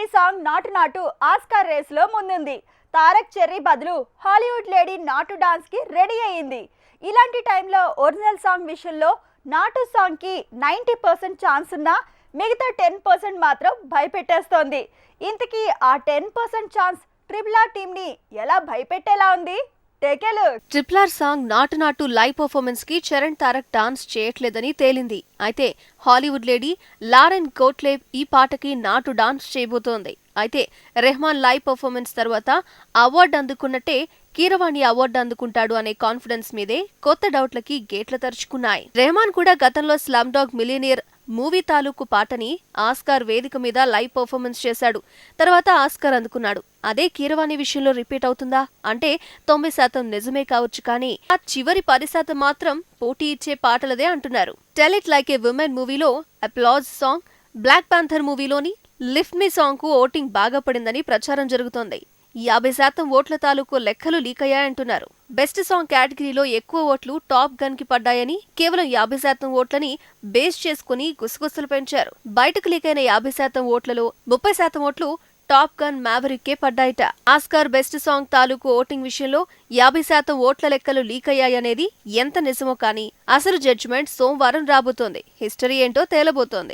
Movie song Naatu నాటు Oscar రేస్లో ముందుంది. తారక్ చెర్రీ బదులు హాలీవుడ్ లేడీ నాటు డాన్స్కి రెడీ అయ్యింది. ఇలాంటి టైంలో ఒరిజినల్ సాంగ్ విషయంలో నాటు సాంగ్కి నైంటీ పర్సెంట్ ఛాన్స్ ఉన్నా మిగతా టెన్ పర్సెంట్ మాత్రం భయపెట్టేస్తోంది. ఇంతకీ ఆ ten percent chance triple R టీమ్ని ఎలా భయపెట్టేలా ఉంది? టెకెలు సాంగ్ నాటు నాటు లైవ్ పర్ఫార్మెన్స్కి చరణ్ తారక్ డాన్స్ చేయట్లేదని తేలింది. అయితే హాలీవుడ్ లేడీ లారెన్ కోట్లేబ్ ఈ పాటకి నాటు డాన్స్ చేయబోతోంది. అయితే రెహమాన్ లైవ్ పర్ఫార్మెన్స్ తర్వాత అవార్డు అందుకున్నట్టే కీరవాణి అవార్డు అందుకుంటాడు అనే కాన్ఫిడెన్స్ మీదే కొత్త డౌట్లకి గేట్లు తెరుచుకున్నాయి. రెహమాన్ కూడా గతంలో స్లమ్ డాగ్ మిలినియర్ మూవీ తాలూకు పాటని ఆస్కార్ వేదిక మీద లైవ్ పర్ఫార్మెన్స్ చేశాడు. తర్వాత ఆస్కార్ అందుకున్నాడు. అదే కీరవాణి విషయంలో రిపీట్ అవుతుందా? అంటే తొంభై శాతం నిజమే కావచ్చు కానీ ఆ చివరి పది శాతం మాత్రం పోటీ ఇచ్చే పాటలదే అంటున్నారు. Tell it like a woman మూవీలో అప్లాజ్ సాంగ్ బ్లాక్ పాంథర్ మూవీలోని లిఫ్ట్ మీ సాంగ్కు ఓటింగ్ బాగా పడిందని ప్రచారం జరుగుతోంది. యాభై శాతం ఓట్ల తాలూకు లెక్కలు లీక్ అయ్యాయంటున్నారు బెస్ట్ సాంగ్ కేటగిరీలో ఎక్కువ ఓట్లు టాప్ గన్కి పడ్డాయని కేవలం యాభై శాతం ఓట్లని బేస్ చేసుకుని గుసగుసలు పెంచారు. బయటకు లీక్ అయిన యాభై శాతం ఓట్లలో ముప్పై శాతం ఓట్లు టాప్ గన్ మ్యావరిక్కే పడ్డాయట. ఆస్కార్ బెస్ట్ సాంగ్ తాలూకు ఓటింగ్ విషయంలో యాభై శాతం ఓట్ల లెక్కలు లీక్ అయ్యాయనేది ఎంత నిజమో కానీ అసలు జడ్జిమెంట్ సోమవారం రాబోతోంది. హిస్టరీ ఏంటో తేలబోతోంది.